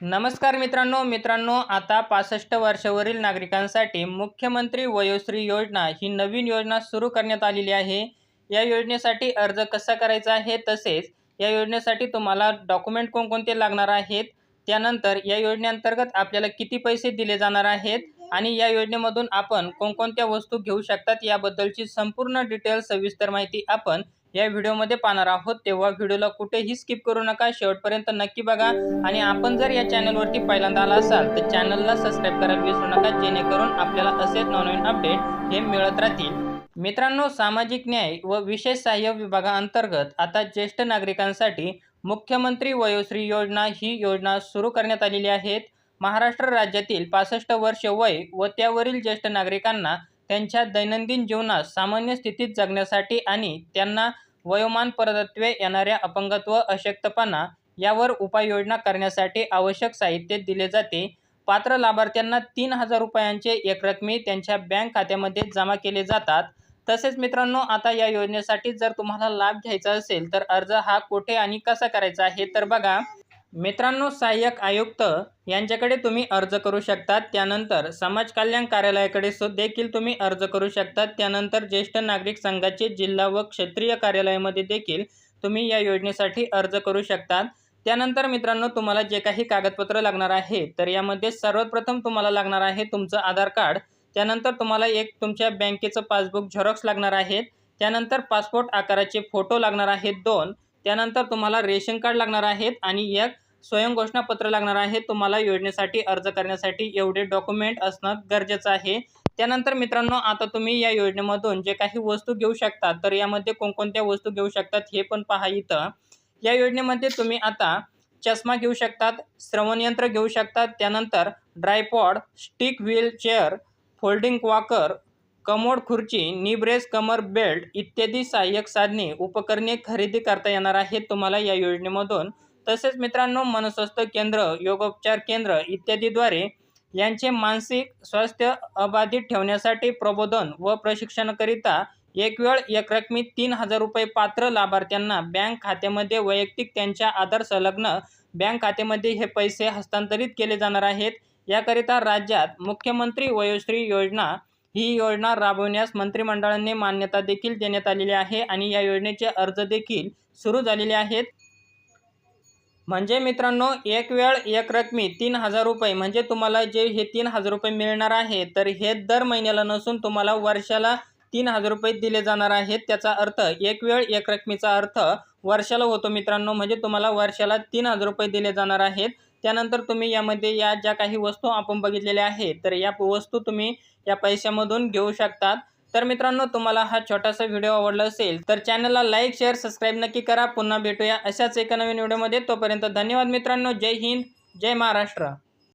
नमस्कार मित्रांनो मित्रांनो आता पासष्ट वर्षावरील नागरिकांसाठी मुख्यमंत्री वयोश्री योजना ही नवीन योजना सुरू करण्यात आलेली आहे. या योजनेसाठी अर्ज कसा करायचा आहे तसेच या योजनेसाठी तुम्हाला डॉक्युमेंट कोणकोणते लागणार आहेत त्यानंतर या योजनेअंतर्गत आपल्याला किती पैसे दिले जाणार आहेत आणि या योजनेमधून आपण कोणकोणत्या वस्तू घेऊ शकतात याबद्दलची संपूर्ण डिटेल सविस्तर माहिती आपण या व्हिडिओमध्ये पाहणार आहोत. तेव्हा व्हिडिओला कुठेही स्किप करू नका. शेवटपर्यंत नक्की बघा. आणि आपण जर या चॅनलवरती पहिल्यांदा आला असाल तर चॅनलला सबस्क्राईब करायला विसरू नका. जेणेकरून आपल्याला असेच नवनवीन अपडेट हे मिळत राहतील. मित्रांनो सामाजिक न्याय व विशेष सहाय्य विभागाअंतर्गत आता ज्येष्ठ नागरिकांसाठी मुख्यमंत्री वयोश्री योजना ही योजना सुरू करण्यात आलेली आहेत. महाराष्ट्र राज्यातील पासष्ट वर्ष वय व त्यावरील ज्येष्ठ नागरिकांना त्यांच्या दैनंदिन जीवनात सामान्य स्थितीत जगण्यासाठी आणि त्यांना वयोमान परतत्वे येणाऱ्या अपंगत्व अशक्तपणा यावर उपाययोजना करण्यासाठी आवश्यक साहित्य दिले जाते. पात्र लाभार्थ्यांना तीन हजार रुपयांचे एकरकमी त्यांच्या बँक खात्यामध्ये जमा केले जातात. तसेच मित्रांनो आता या योजनेसाठी जर तुम्हाला लाभ घ्यायचा असेल तर अर्ज हा कुठे आणि कसा करायचा हे तर बघा. मित्रांनो सहाय्यक आयुक्त यांच्याकडे तुम्ही अर्ज करू शकतात. त्यानंतर समाज कल्याण कार्यालयाकडे देखील तुम्ही अर्ज करू शकतात. त्यानंतर ज्येष्ठ नागरिक संघाचे जिल्हा व क्षेत्रीय कार्यालयामध्ये देखील तुम्ही या योजनेसाठी अर्ज करू शकतात. त्यानंतर मित्रांनो तुम्हाला जे काही कागदपत्र लागणार आहे तर यामध्ये सर्वप्रथम तुम्हाला लागणार आहे तुमचं आधार कार्ड. त्यानंतर तुम्हाला एक तुमच्या बँकेचं पासबुक झेरॉक्स लागणार आहेत त्यानंतर पासपोर्ट आकाराचे फोटो लागणार आहेत दोन. त्यानंतर तुम्हाला रेशन कार्ड लागणार आहेत आणि एक स्वयंघोषणापत्र लागणार आहे तुम्हाला योजनेसाठी अर्ज करण्यासाठी. एवढे डॉक्युमेंट असणं गरजेचं आहे. त्यानंतर मित्रांनो आता तुम्ही या योजनेमधून जे काही वस्तू घेऊ शकता तर यामध्ये कोणकोणत्या वस्तू घेऊ शकतात हे पण पहा इथं. या योजनेमध्ये तुम्ही आता चष्मा घेऊ शकतात श्रवणयंत्र घेऊ शकतात त्यानंतर tripod stick wheel chair folding walker commode खुर्ची नीब्रेस कमर बेल्ट इत्यादी सहाय्यक साधने उपकरणे खरेदी करता येणार आहेत तुम्हाला या योजनेमधून. तसेच मित्रांनो मनस्वस्थ केंद्र योगोपचार केंद्र इत्यादीद्वारे यांचे मानसिक स्वास्थ्य अबाधित ठेवण्यासाठी प्रबोधन व प्रशिक्षणाकरिता एक वेळ एक रकमी तीन हजार रुपये पात्र लाभार्थ्यांना बँक खात्यामध्ये वैयक्तिक त्यांच्या आधार संलग्न बँक खात्यामध्ये हे पैसे हस्तांतरित केले जाणार आहेत. याकरिता राज्यात मुख्यमंत्री वयोश्री योजना ही योजना राबविण्यास मंत्रिमंडळाने मान्यता देखील देण्यात आलेली आहे आणि या योजनेचे अर्ज देखील सुरू झालेले आहेत. म्हणजे मित्रांनो एक वेळ एक रकमी तीन हजार रुपये. म्हणजे तुम्हाला जे हे तीन हजार रुपये मिळणार आहे तर हे दर महिन्याला नसून तुम्हाला वर्षाला तीन हजार रुपये दिले जाणार आहेत. त्याचा अर्थ एक वेळ एक रकमीचा अर्थ वर्षाला होतो मित्रांनो. म्हणजे तुम्हाला वर्षाला तीन हजार रुपये दिले जाणार आहेत. त्यानंतर तुम्ही यामध्ये या ज्या काही वस्तू आपण बघितलेल्या आहेत तर या वस्तू तुम्ही या पैशामधून घेऊ शकतात. तर मित्रांनो तुम्हाला हा छोटासा व्हिडिओ आवडला असेल तर चॅनलला लाईक शेअर सबस्क्राईब नक्की करा. पुन्हा भेटूया अशाच एका नवीन व्हिडिओमध्ये. तोपर्यंत धन्यवाद मित्रांनो. जय हिंद जय महाराष्ट्र.